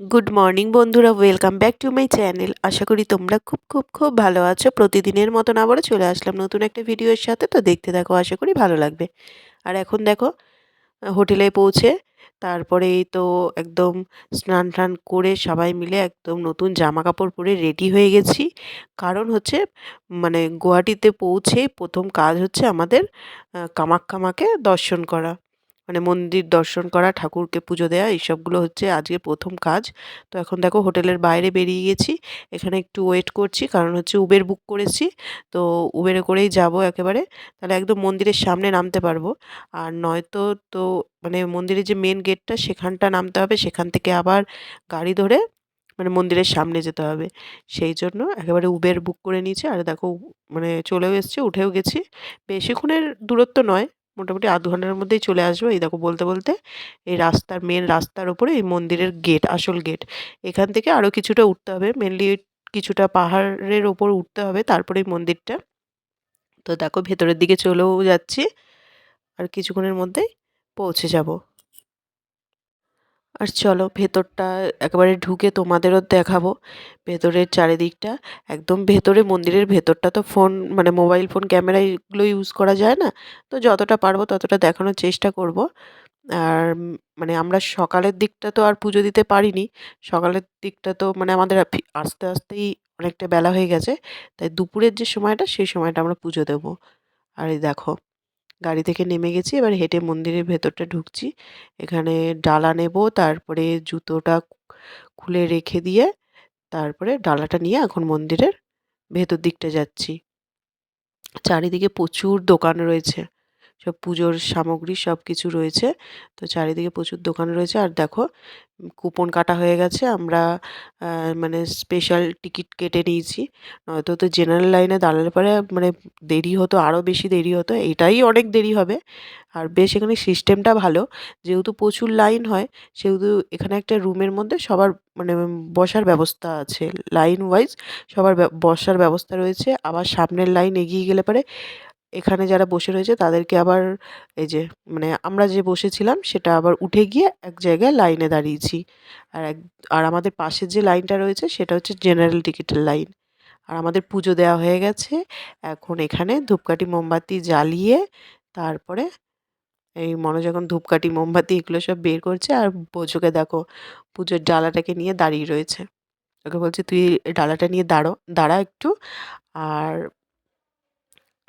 Good morning বন্ধুরা। Welcome back to my channel আশা করি তোমরা খুব খুব খুব ভালো আছো। প্রতিদিনের মতন আবারও চলে আসলাম নতুন একটা ভিডিওর সাথে। তো দেখতে দেখো আশা করি ভালো লাগবে। আর এখন দেখো, হোটেলে পৌঁছে তারপরে এই তো একদম স্নান টান করে সবাই মিলে একদম নতুন জামা কাপড় পরে রেডি হয়ে গেছি। কারণ হচ্ছে মানে গুয়াহাটিতে পৌঁছে প্রথম কাজ হচ্ছে আমাদের কামাখ্যা মাকে দর্শন করা। মানে মন্দির দর্শন করা, ঠাকুরকে পুজো দেওয়া এইসবগুলো হচ্ছে আজকে প্রথম কাজ। তো এখন দেখো হোটেলের বাইরে বেরিয়ে গেছি। এখানে একটু ওয়েট করছি, কারণ হচ্ছে উবের বুক করেছি। তো উবেরে করেই যাব একেবারে। তাহলে একদম মন্দিরের সামনে নামতে পারব। আর নয়তো তো মানে মন্দিরের যে মেন গেটটা সেখানটা নামতে হবে। সেখান থেকে আবার গাড়ি ধরে মানে মন্দিরের সামনে যেতে হবে। সেই জন্য একেবারে উবের বুক করে নিয়েছি। আর দেখো মানে চলেও এসছে, উঠেও গেছি। বেশিক্ষণের দূরত্ব নয়। মোটামুটি আধ ঘণ্টার মধ্যেই চলে আসব। এই দেখো বলতে বলতে এই রাস্তার মেন রাস্তার ওপরে এই মন্দিরের গেট আসল গেট এখান থেকে আরও কিছুটা উঠতে হবে। মেনলি কিছুটা পাহাড়ের ওপর উঠতে হবে, তারপরে এই মন্দিরটা। তো দেখো ভেতরের দিকে চলেও যাচ্ছি। আর কিছুক্ষণের মধ্যেই পৌঁছে যাব। আর চলো ভেতরটা একেবারে ঢুকে তোমাদেরও দেখাবো। ভেতরের চারিদিকটা, একদম ভেতরে মন্দিরের ভেতরটা তো ফোন মানে মোবাইল ফোন ক্যামেরা এগুলো ইউজ করা যায় না? তো যতটা পারব ততটা দেখানোর চেষ্টা করব। আর মানে আমরা সকালের দিকটা তো আর পুজো দিতে পারিনি। সকালের দিকটা তো মানে আমাদের আস্তে আস্তেই অনেকটা বেলা হয়ে গেছে। তাই দুপুরের যে সময়টা, সেই সময়টা আমরা পুজো দেবো। আর এই দেখো গাড়ি থেকে নেমে গেছি, এবার হেঁটে মন্দিরের ভেতরটা ঢুকছি। এখানে ডালা নেব, তারপরে জুতোটা খুলে রেখে দিয়ে তারপরে ডালাটা নিয়ে এখন মন্দিরের ভেতর দিকটা যাচ্ছি। চারিদিকে প্রচুর দোকান রয়েছে। সব পুজোর সামগ্রী সব কিছু রয়েছে। তো চারিদিকে প্রচুর দোকান রয়েছে। আর দেখো, কুপন কাটা হয়ে গেছে। আমরা মানে স্পেশাল টিকিট কেটে নিয়েছি। নয়তো তো জেনারেল লাইনে দাঁড়ালে পরে মানে দেরি হতো আরও বেশি দেরি হতো। এটাই অনেক দেরি হবে। আর বেশ, এখানে সিস্টেমটা ভালো। যেহেতু প্রচুর লাইন হয়, সেহেতু এখানে একটা রুমের মধ্যে সবার মানে বসার ব্যবস্থা আছে। লাইন ওয়াইজ সবার বসার ব্যবস্থা রয়েছে। আবার সামনের লাইন এগিয়ে গেলে পরে এখানে যারা বসে রয়েছে তাদেরকে আবার এই যে মানে আমরা যে বসেছিলাম সেটা আবার উঠে গিয়ে এক জায়গায় লাইনে দাঁড়িয়েছি। আর এক, আর আমাদের পাশের যে লাইনটা রয়েছে সেটা হচ্ছে জেনারেল টিকিটের লাইন। আর আমাদের পুজো দেওয়া হয়ে গেছে। এখন এখানে ধূপকাঠি, মোমবাতি জ্বালিয়ে তারপরে এই মনোজ যখন ধূপকাঠি, মোমবাতি এগুলো সব বের করছে। আর বোঝোকে দেখো, পুজোর ডালাটাকে নিয়ে দাঁড়িয়ে রয়েছে। ওকে বলছি, তুই ডালাটা নিয়ে দাঁড়ো, দাঁড়া একটু। আর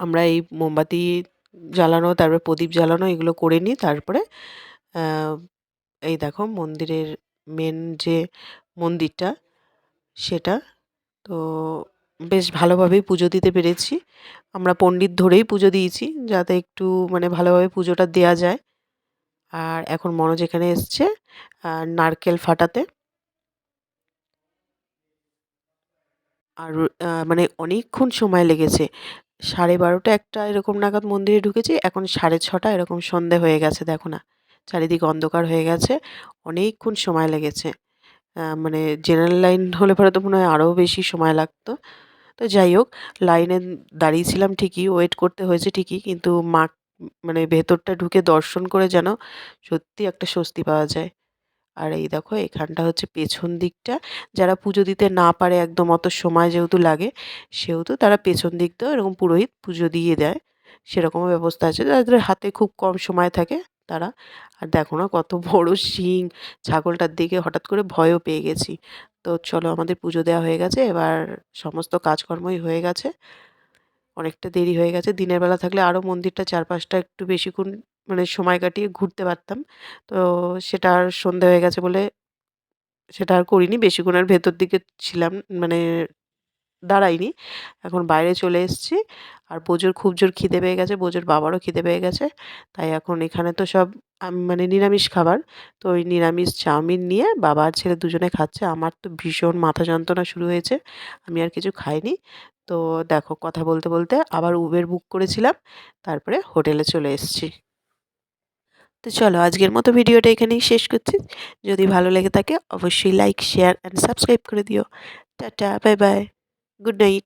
আমরা এই মোমবাতি জ্বালানো, তারপরে প্রদীপ জ্বালানো এগুলো করে নিই। তারপরে এই দেখো মন্দিরের মেন যে মন্দিরটা, সেটা। তো বেশ ভালোভাবেই পুজো দিতে পেরেছি। আমরা পণ্ডিত ধরেই পুজো দিয়েছি যাতে একটু মানে ভালোভাবে পুজোটা দেওয়া যায়। আর এখন মনোজ এখানে এসছে নারকেল ফাটাতে। আর মানে অনেকক্ষণ সময় লেগেছে। সাড়ে বারোটা একটা এরকম নাগাদ মন্দিরে ঢুকেছি। এখন সাড়ে ছটা, এরকম সন্ধে হয়ে গেছে, দেখো না। চারিদিক অন্ধকার হয়ে গেছে। অনেকক্ষণ সময় লেগেছে। মানে জেনারেল লাইন হলে পরে তো মনে হয় আরও বেশি সময় লাগতো। তো যাই হোক লাইনে দাঁড়িয়েছিলাম ঠিকই ওয়েট করতে হয়েছে ঠিকই, কিন্তু মা মানে ভেতরটা ঢুকে দর্শন করে যেন সত্যি একটা স্বস্তি পাওয়া যায়। আর এই দেখো এখানটা হচ্ছে পেছন দিকটা। যারা পুজো দিতে না পারে একদম অত সময় যেহেতু লাগে, সেহেতু তারা পেছন দিকটাও এরকম পুরোহিত পুজো দিয়ে দেয়। সেরকমও ব্যবস্থা আছে। যাদের হাতে খুব কম সময় থাকে তারা। আর দেখো না কত বড় শিং, ছাগলটার দিকে হঠাৎ করে ভয়ও পেয়ে গেছি। তো চলো আমাদের পুজো দেওয়া হয়ে গেছে। এবার সমস্ত কাজকর্মই হয়ে গেছে। অনেকটা দেরি হয়ে গেছে। দিনের বেলা থাকলে আরও মন্দিরটা চারপাশটা একটু বেশিক্ষণ মানে সময় কাটিয়ে ঘুরতে পারতাম। তো সেটা আর সন্ধে হয়ে গেছে বলে সেটা আর করিনি। বেশিক্ষণ আর ভেতর দিকে ছিলাম মানে দাঁড়াইনি। এখন বাইরে চলে এসেছি। আর বোজোর খুব জোর খিদে পেয়ে গেছে বোজোর বাবারও খিদে পেয়ে গেছে। তাই এখন এখানে তো সব মানে নিরামিষ খাবার। তো ওই নিরামিষ চাউমিন নিয়ে বাবা আর ছেলে দুজনে খাচ্ছে। আমার তো ভীষণ মাথা যন্ত্রণা শুরু হয়েছে। আমি আর কিছু খাইনি। তো দেখো কথা বলতে বলতে আবার উবের বুক করেছিলাম। তারপরে হোটেলে চলে এসেছি। তো চলো আজকের মতো ভিডিওটা এখানেই শেষ করছি। যদি ভালো লেগে থাকে, অবশ্যই লাইক শেয়ার অ্যান্ড সাবস্ক্রাইব করে দিও। Tata bye bye good night